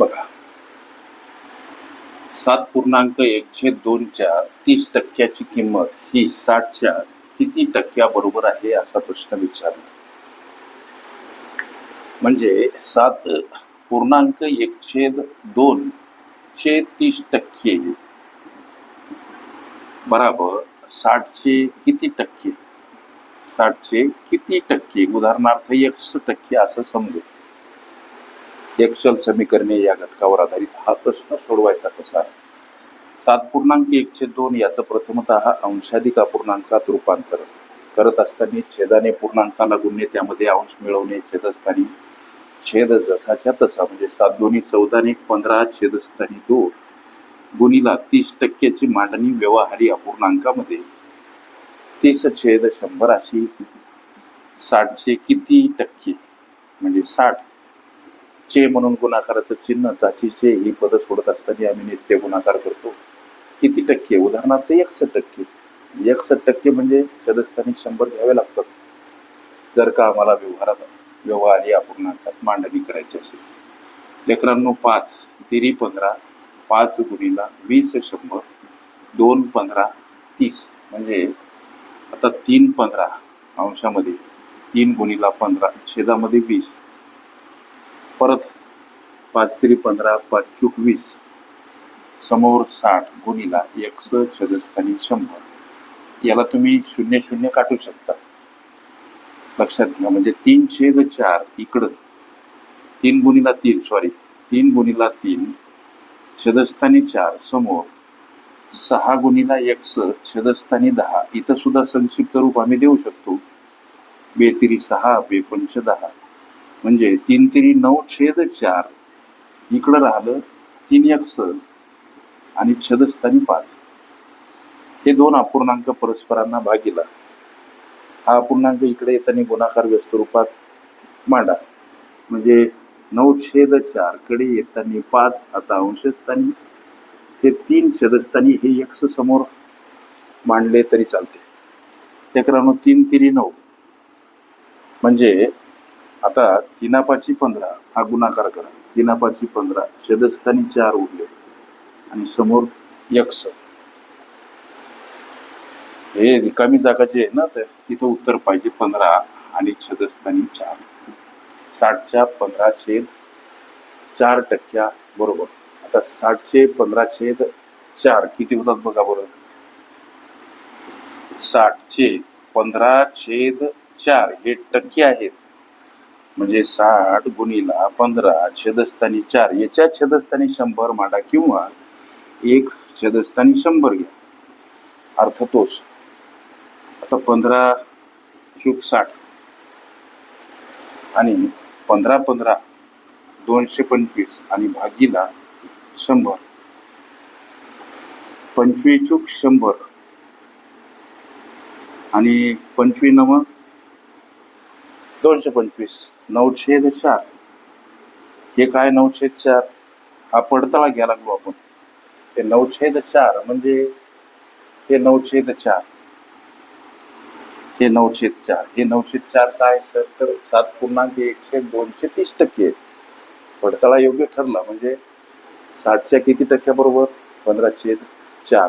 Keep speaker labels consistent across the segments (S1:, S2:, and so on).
S1: बघा. सात पूर्णांक एकशे दोनच्या तीस टक्क्याची किंमत ही साठच्या किती टक्क्याबरोबर आहे असा प्रश्न विचारला. म्हणजे सात पूर्णांक एकशे दोन चे तीस टक्के बराबर साठचे किती टक्के? साठचे किती टक्के? उदाहरणार्थ एकशे टक्के असं समजू. एक्सल समीकरणे या घटकावर आधारित हा प्रश्न सोडवायचा कसा? सात पूर्णांक एकशे दोन याचं प्रथमतः अंशाधिक अपूर्णांकात रूपांतर. करत असताना छेदाने पूर्णांकाला गुणणे त्यामध्ये अंश मिळवणे छेदस्थानी छेद जसाच्या तसा. म्हणजे सात दोन्ही चौदा आणि पंधरा छेदस्थानी दोन. गुणीला तीस टक्क्याची मांडणी व्यवहारी अपूर्णांकामध्ये. तीस छेद शंभर अशी साठचे किती टक्के? म्हणजे साठ. चे म्हणून गुणाकाराचं चिन्ह चाचीचे ही पद सोडत असताना आम्ही नित्य गुणाकार करतो. किती टक्के? उदाहरणार्थ एकसष्ट टक्के. एकसष्ट टक्के म्हणजे छेदस्थानी शंभर घ्यावे लागतात. जर का आम्हाला व्यवहारात व्यवहारी अपूर्णांकात मांडणी करायची असेल. लेकरांनो पाच तिरी पंधरा पाच गुणीला वीस शंभर दोन पंधरा तीस. म्हणजे आता तीन पंधरा अंशामध्ये तीन गुणीला पंधरा छेदामध्ये वीस. परत पाच तरी पंधरा पाच चूक वीस समोर साठ गुणीला एकस छेदस्थानी शंभर. याला तुम्ही शून्य शून्य काटू शकता. लक्षात घ्या म्हणजे तीन छेद चार इकडं. तीन गुणीला तीन सॉरी तीन गुणीला तीन छेदस्थानी चार समोर. सहा गुणीला एक्स छेदस्थानी दहा. इथं सुद्धा संक्षिप्त रूप आम्ही देऊ शकतो. बेतिरी सहा बेपंच दहा. म्हणजे तीन तिरी नऊ छेद चार. इकडं राहिलं तीन यक्ष आणि छेदस्थानी पाच. हे दोन अपूर्णांक परस्परांना भागीला. हा अपूर्णांक इकडे येताना गुणाकार व्यस्त रूपात मांडा. म्हणजे नऊ छेद चारकडे येताना पाच आता अंशस्थानी हे तीन छेदस्थानी हे यक्ष समोर मांडले तरी चालते. लेकरांनो तीन तिरी नऊ. म्हणजे आता तिनापाची पंधरा हा गुणाकार करा. तिनापाची पंधरा छेदस्थानी चार उरले. आणि समोर यक्ष. हे रिकामी जागा जी आहे ना तर तिथं उत्तर पाहिजे पंधरा आणि छेदस्थानी चार. साठच्या पंधरा छेद चार टक्क्या बरोबर. आता साठचे पंधरा छेद चार किती होतात बघा बरं. साठचे पंधरा छेद चार हे टक्के आहेत. म्हणजे साठ गुणीला पंधरा छेदस्थानी चार याच्या छेदस्थानी शंभर मांडा किंवा एक छेदस्थानी शंभर घ्या. अर्थ तोच. आता पंधरा चूक साठ. आणि पंधरा पंधरा दोनशे पंचवीस आणि भागीला शंभर. पंचवीस चूक शंभर. आणि पंचवीस नव दोनशे पंचवीस. नऊशे चार. हे काय नऊशे चार? हा पडताळा घ्यायला लागलो आपण. हे नऊशे चार म्हणजे हे नऊशे चार. हे नऊशे चार. हे नऊशे चार काय सर? तर सात पूर्णांक एकशे दोनशे तीस टक्के. आहेत. पडताळा योग्य ठरला म्हणजे साठच्या किती टक्क्याबरोबर? पंधरा छेद चार.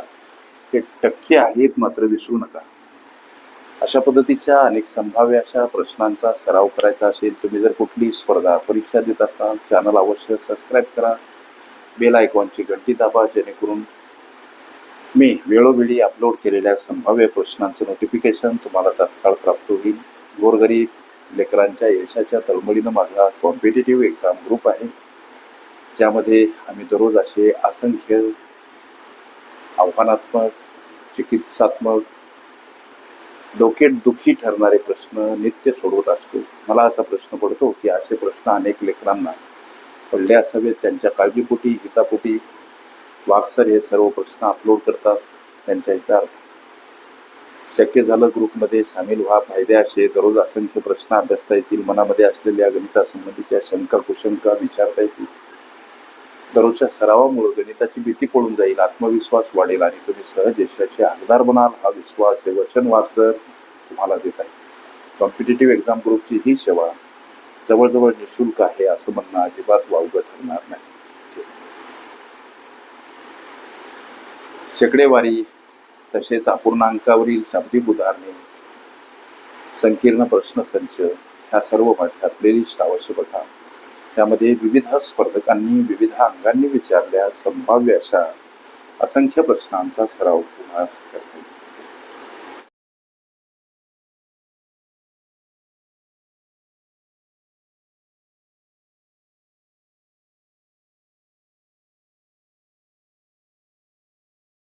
S1: हे टक्के आहेत मात्र विसरू नका. अशा पद्धतीच्या अनेक संभाव्य अशा प्रश्नांचा सराव करायचा असेल तुम्ही जर कुठली स्पर्धा परीक्षा देत असाल चॅनल अवश्य सबस्क्राईब करा. बेल आयकॉनची घंटी दाबा जेणेकरून मी वेळोवेळी अपलोड केलेल्या संभाव्य प्रश्नांचं नोटिफिकेशन तुम्हाला तात्काळ प्राप्त होईल. गोरगरीब लेकरांच्या यशाच्या तळमळीनं माझा कॉम्पिटेटिव्ह एक्झाम ग्रुप आहे. ज्यामध्ये आम्ही दररोज असे असंख्य आव्हानात्मक चिकित्सात्मक डोकेत दुखी ठरणारे प्रश्न नित्य सोडवत असतो. मला असा प्रश्न पडतो की असे प्रश्न अनेक लेकरांना पडले असावेत. त्यांच्या काळजीपोटी हितापोटी. वाक्सर हे सर्व प्रश्न अपलोड करतात त्यांच्या हितार्थ शक्य झालं ग्रुपमध्ये सामील व्हा. फायदे असे. दररोज असंख्य प्रश्न अभ्यासता येतील. मनामध्ये असलेल्या गणितासंबंधीच्या शंका कुशंका विचारता येतील. दररोजच्या सरावामुळे गणिताची भीती पळून जाईल आत्मविश्वास वाढेल आणि तुम्ही सहज यशाचे हकदार बनाल. हा विश्वास हे वचन वाचर तुम्हाला देत आहे. कॉम्पिटेटिव्ह एक्झाम ग्रुपची ही सेवा जवळजवळ निशुल्क आहे असं म्हणणं अजिबात वावग ठरणार नाही. शेकडेवारी तसेच अपूर्णांकावरील शाब्दिक उदाहरणे संकीर्ण प्रश्नसंच ह्या सर्व माझ्या प्लेलिस्ट अवश्य बघा त्यामध्ये विविध स्पर्धकांनी विविध अंगांनी विचारल्या संभाव्य अशा असंख्य प्रश्नांचा सराव तुम्हास करते